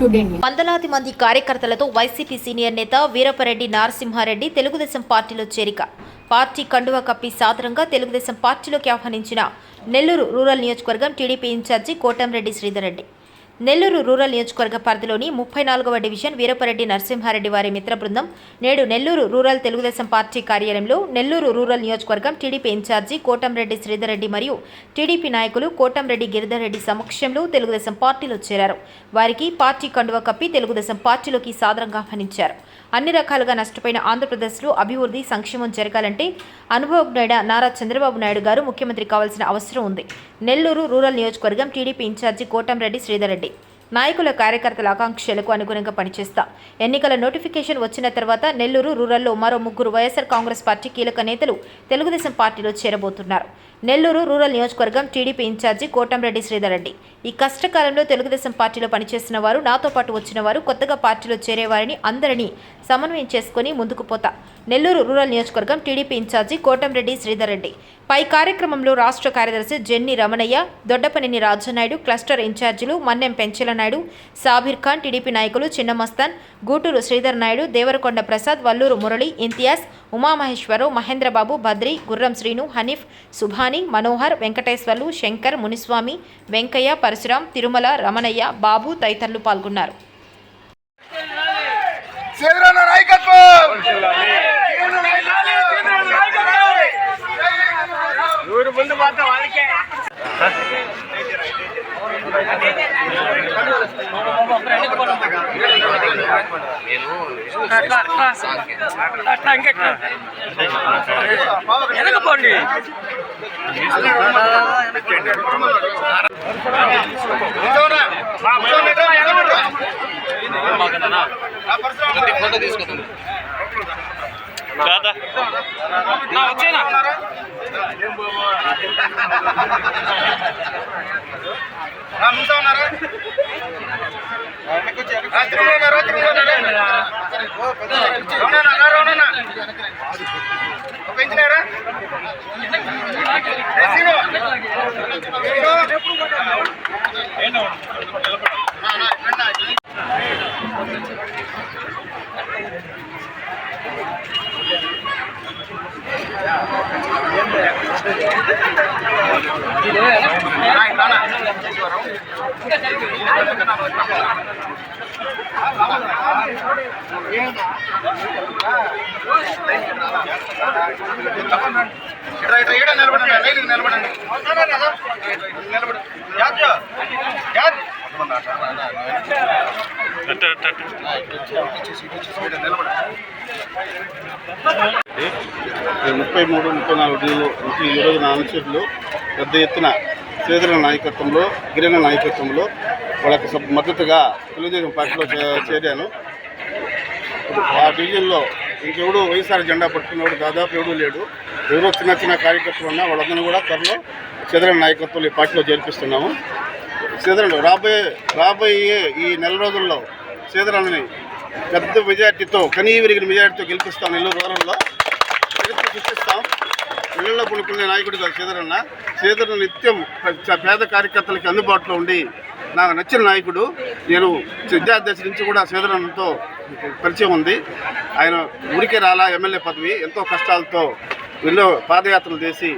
వందలాది మంది కార్యకర్తలతో వైసీపీ సీనియర్ నేత వీరపరెడ్డి నారసింహారెడ్డి తెలుగుదేశం పార్టీలో చేరిక. పార్టీ కండువ కప్పి సాదరంగా తెలుగుదేశం పార్టీలోకి ఆహ్వానించిన నెల్లూరు రూరల్ నియోజకవర్గం TDP incharge Kotamreddy Sridhar Reddy. Nellore rural నియోజకవర్గ పరిధిలోని ముప్పై నాలుగవ డివిజన్ వీరపరెడ్డి నరసింహారెడ్డి వారి మిత్ర బృందం నేడు నెల్లూరు రూరల్ తెలుగుదేశం పార్టీ కార్యాలయంలో నెల్లూరు రూరల్ నియోజకవర్గం టీడీపీ ఇన్ఛార్జి కోటంరెడ్డి శ్రీధర్రెడ్డి మరియు టీడీపీ నాయకులు కోటంరెడ్డి గిరిధర్రెడ్డి సమక్షంలో తెలుగుదేశం పార్టీలో చేరారు. వారికి పార్టీ కండువ కప్పి తెలుగుదేశం పార్టీలోకి సాదరంగా ఆహ్వానించారు అన్ని రకాలుగా నష్టపోయిన ఆంధ్రప్రదేశ్లో అభివృద్ధి సంక్షేమం జరగాలంటే అనుభవజ్ఞుడ నారా చంద్రబాబు నాయుడు గారు ముఖ్యమంత్రి కావాల్సిన అవసరం ఉంది. నెల్లూరు రూరల్ నియోజకవర్గం టీడీపీ ఇన్ఛార్జి కోటంరెడ్డి శ్రీధర్రెడ్డి నాయకుల కార్యకర్తల ఆకాంక్షలకు అనుగుణంగా పనిచేస్తా. ఎన్నికల నోటిఫికేషన్ వచ్చిన తర్వాత నెల్లూరు రూరల్లో మరో ముగ్గురు వైఎస్ఆర్ కాంగ్రెస్ పార్టీ కీలక నేతలు తెలుగుదేశం పార్టీలో చేరబోతున్నారు. నెల్లూరు రూరల్ నియోజకవర్గం టీడీపీ ఇన్ఛార్జి కోటంరెడ్డి శ్రీధర్ రెడ్డి. ఈ కష్టకాలంలో తెలుగుదేశం పార్టీలో పనిచేస్తున్న వారు నాతో పాటు వచ్చిన వారు కొత్తగా పార్టీలో చేరేవారిని అందరినీ సమన్వయం చేసుకుని ముందుకు పోతా. నెల్లూరు రూరల్ నియోజకవర్గం టీడీపీ ఇన్ఛార్జి కోటంరెడ్డి శ్రీధర్ రెడ్డి. పై కార్యక్రమంలో రాష్ట్ర కార్యదర్శి జెన్ని రమణయ్య దొడ్డపనేని రాజనాయుడు క్లస్టర్ ఇన్ఛార్జీలు మన్నెం పెంచెలనాయుడు సాబీర్ ఖాన్ టీడీపీ నాయకులు చిన్నమస్తాన్ గూటూరు శ్రీధర్ నాయుడు దేవరకొండ ప్రసాద్ వల్లూరు మురళి ఇంతియాజ్ ఉమామహేశ్వరరావు మహేంద్రబాబు బద్రి గుర్రం శ్రీను హనీఫ్ సుభాని మనోహర్ వెంకటేశ్వర్లు శంకర్ మునిస్వామి వెంకయ్య పరశురాం తిరుమల రమణయ్య బాబు తదితరులు పాల్గొన్నారు సేదరన్న నాయకత్వం ఊరు ముందు మాత్రం వాళ్ళకే అట్లా ఇంకా వెనకపోండి నా వచ్చేనా ముందు ఉన్నారా ఆ, ఉన్నారా? తిరుమల ఉన్నారా? నిలబడండి, నిలబడండి. నిలబడు. నిలబడు. ముప్పై మూడు ముప్పై నాలుగు డీలు నాలుగు చెట్లు పెద్ద ఎత్తున శ్రీధర నాయకత్వంలో గిరిన నాయకత్వంలో వాళ్ళకి మద్దతుగా తెలుగుదేశం పార్టీలో చే- చేరాను. ఆ డివిజన్లో ఇంకెవడు వైఎస్ఆర్ జెండా పట్టుకున్నవాడు దాదాపు ఎవడూ లేడు. ఎవరో చిన్న చిన్న కార్యకర్తలు ఉన్నా వాళ్ళందరినీ కూడా త్వరలో శ్రీధర నాయకత్వంలో ఈ పార్టీలో చేర్పిస్తున్నాము. సేదరలు రాబోయే రాబోయే ఈ నెల రోజుల్లో సేదరాలని పెద్ద మెజార్టీతో కనీ విరిగిన మెజార్టీతో గెలిపిస్తాం నెల్లూరు రూరల్లో సృష్టిస్తాం. ఇళ్ళలో పులుకునే నాయకుడు కాదు శ్రీధరన్న శ్రీధరన్న నిత్యం పేద కార్యకర్తలకి అందుబాటులో ఉండి నాకు నచ్చిన నాయకుడు. నేను విద్యార్థి నుంచి కూడా శ్రీధరన్నతో పరిచయం ఉంది. ఆయన ఊరికే రాలా ఎమ్మెల్యే పదవి. ఎంతో కష్టాలతో ఎన్నో పాదయాత్రలు చేసి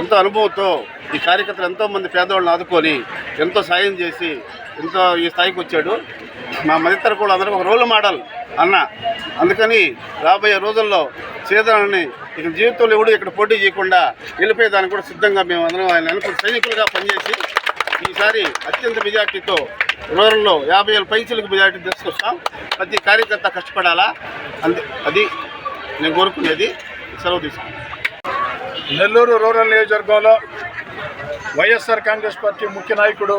ఎంతో అనుభవంతో ఈ కార్యకర్తలు ఎంతోమంది పేదవాళ్ళని ఆదుకొని ఎంతో సాయం చేసి ఎంతో ఈ స్థాయికి వచ్చాడు. మా మదితర కూడా అందరూ ఒక రోల్ మోడల్ అన్న. అందుకని రాబోయే రోజుల్లో చేదనని ఇక జీవితంలో ఎవడు ఇక్కడ పోటీ చేయకుండా వెళ్ళిపోయేదానికి కూడా సిద్ధంగా మేము అందరం ఆయన అనుకున్న సైనికులుగా పనిచేసి ఈసారి అత్యంత మెజార్టీతో రూరల్లో యాభై వేల పైసలకు మెజార్టీ తీసుకొస్తాం. ప్రతి కార్యకర్త కష్టపడాలా? అంది అది నేను కోరుకునేది. సెలవు తీసుకున్నాను నెల్లూరు రూరల్ నియోజకవర్గంలో వైఎస్ఆర్ కాంగ్రెస్ పార్టీ ముఖ్య నాయకుడు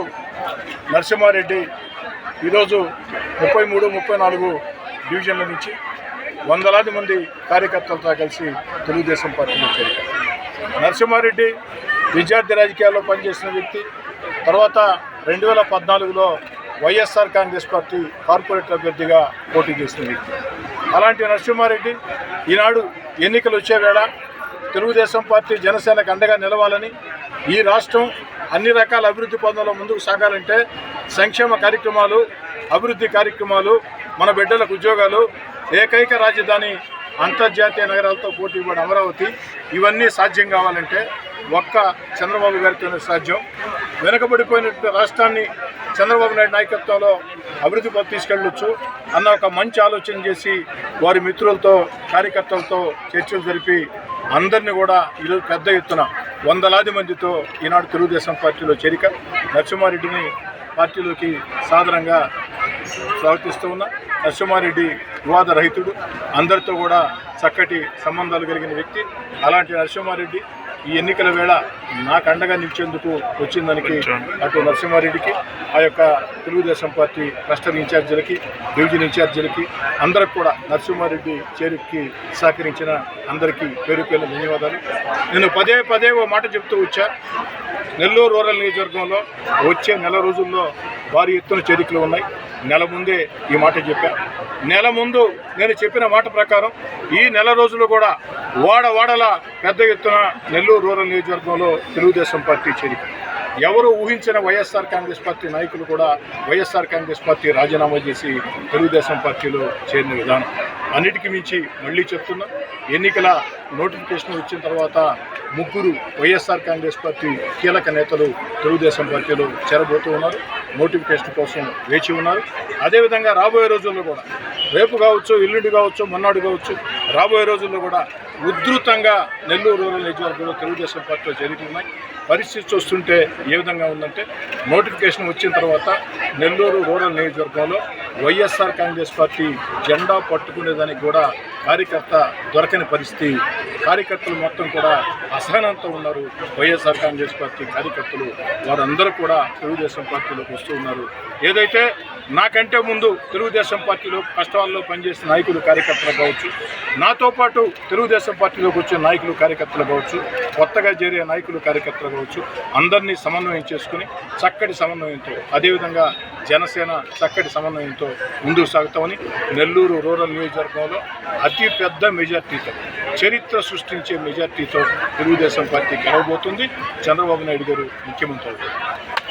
నరసింహారెడ్డి ఈరోజు ముప్పై మూడు ముప్పై నాలుగు డివిజన్ల నుంచి వందలాది మంది కార్యకర్తలతో కలిసి తెలుగుదేశం పార్టీలో చేరారు నరసింహారెడ్డి విద్యార్థి రాజకీయాల్లో పనిచేసిన వ్యక్తి. తర్వాత రెండు వేల పద్నాలుగులో వైఎస్ఆర్ కాంగ్రెస్ పార్టీ కార్పొరేటర్ అభ్యర్థిగా పోటీ చేసిన వ్యక్తి. అలాంటి నరసింహారెడ్డి ఈనాడు ఎన్నికలు వచ్చేవేళ తెలుగుదేశం పార్టీ జనసేనకు అండగా నిలవాలని ఈ రాష్ట్రం అన్ని రకాల అభివృద్ధి పనుల్లో ముందుకు సాగాలంటే సంక్షేమ కార్యక్రమాలు అభివృద్ధి కార్యక్రమాలు మన బిడ్డలకు ఉద్యోగాలు ఏకైక రాజధాని అంతర్జాతీయ నగరాలతో పోటీ పడే అమరావతి. ఇవన్నీ సాధ్యం కావాలంటే ఒక్క చంద్రబాబు గారితోనే సాధ్యం. వెనుకబడిపోయినటువంటి రాష్ట్రాన్ని చంద్రబాబు నాయుడు నాయకత్వంలో అభివృద్ధి తీసుకెళ్ళొచ్చు అన్న ఒక మంచి ఆలోచన చేసి వారి మిత్రులతో కార్యకర్తలతో చర్చలు జరిపి అందరినీ కూడా ఈరోజు పెద్ద ఎత్తున వందలాది మందితో ఈనాడు తెలుగుదేశం పార్టీలో చేరిక నరసింహారెడ్డిని పార్టీలోకి సాధారణంగా స్వాగతిస్తూ ఉన్నా. నరసింహారెడ్డి వివాద రహితుడు. అందరితో కూడా చక్కటి సంబంధాలు కలిగిన వ్యక్తి. అలాంటి నరసింహారెడ్డి ఈ ఎన్నికల వేళ నాకు అండగా నిలిచేందుకు వచ్చిందానికి అటు నరసింహారెడ్డికి ఆ యొక్క తెలుగుదేశం పార్టీ క్లస్టర్ ఇన్ఛార్జీలకి డివిజన్ ఇన్ఛార్జీలకి అందరికి కూడా నరసింహారెడ్డి చేరుకి సహకరించిన అందరికీ పేరు పేరు ధన్యవాదాలు. నేను పదే పదే ఓ మాట చెప్తూ వచ్చా. నెల్లూరు రూరల్ నియోజకవర్గంలో వచ్చే నెల రోజుల్లో భారీ ఎత్తున చేరికలు ఉన్నాయి. నెల ముందే ఈ మాట చెప్పాను నెల ముందు నేను చెప్పిన మాట ప్రకారం ఈ నెల రోజులు కూడా వాడ వాడల పెద్ద ఎత్తున నెల్లూరు రూరల్ నియోజకవర్గంలో తెలుగుదేశం పార్టీ చేరిక. ఎవరు ఊహించిన వైఎస్ఆర్ కాంగ్రెస్ పార్టీ నాయకులు కూడా వైఎస్ఆర్ కాంగ్రెస్ పార్టీ రాజీనామా చేసి తెలుగుదేశం పార్టీలో చేరిన విధానం. అన్నిటికీ మించి మళ్ళీ చెప్తున్నా ఎన్నికల నోటిఫికేషన్ వచ్చిన తర్వాత ముగ్గురు వైఎస్ఆర్ కాంగ్రెస్ పార్టీ కీలక నేతలు తెలుగుదేశం పార్టీలో చేరబోతూ ఉన్నారు. నోటిఫికేషన్ కోసం వేచి ఉన్నారు. అదేవిధంగా రాబోయే రోజుల్లో కూడా రేపు కావచ్చు ఎల్లుండి కావచ్చు మొన్నాడు కావచ్చు రాబోయే రోజుల్లో కూడా ఉధృతంగా నెల్లూరు రూరల్ నియోజకవర్గంలో తెలుగుదేశం పార్టీలో జరుగుతున్నాయి పరిస్థితి చూస్తుంటే ఏ విధంగా ఉందంటే నోటిఫికేషన్ వచ్చిన తర్వాత నెల్లూరు రూరల్ నియోజకవర్గంలో వైఎస్ఆర్ కాంగ్రెస్ పార్టీ జెండా పట్టుకునేదానికి కూడా కార్యకర్త దొరకని పరిస్థితి. కార్యకర్తలు మొత్తం కూడా అసహనంతో ఉన్నారు. వైఎస్ఆర్ కాంగ్రెస్ పార్టీ కార్యకర్తలు వారందరూ కూడా తెలుగుదేశం పార్టీలోకి వస్తూ ఉన్నారు. ఏదైతే నాకంటే ముందు తెలుగుదేశం పార్టీలో కష్టాల్లో పనిచేసిన నాయకులు కార్యకర్తలు కావచ్చు. నాతో పాటు తెలుగుదేశం పార్టీలోకి వచ్చే నాయకులు కార్యకర్తలు కావచ్చు. కొత్తగా చేరే నాయకులు కార్యకర్తలు కావచ్చు. అందరినీ సమన్వయం చేసుకుని చక్కటి సమన్వయంతో అదేవిధంగా జనసేన చక్కటి సమన్వయంతో ముందుకు సాగుతామని నెల్లూరు రూరల్ నియోజకవర్గంలో అతి పెద్ద మెజార్టీతో చరిత్ర సృష్టించే మెజార్టీతో తెలుగుదేశం పార్టీ గెలవబోతుంది. చంద్రబాబు నాయుడు గారు ముఖ్యమంత్రి అవుతారు.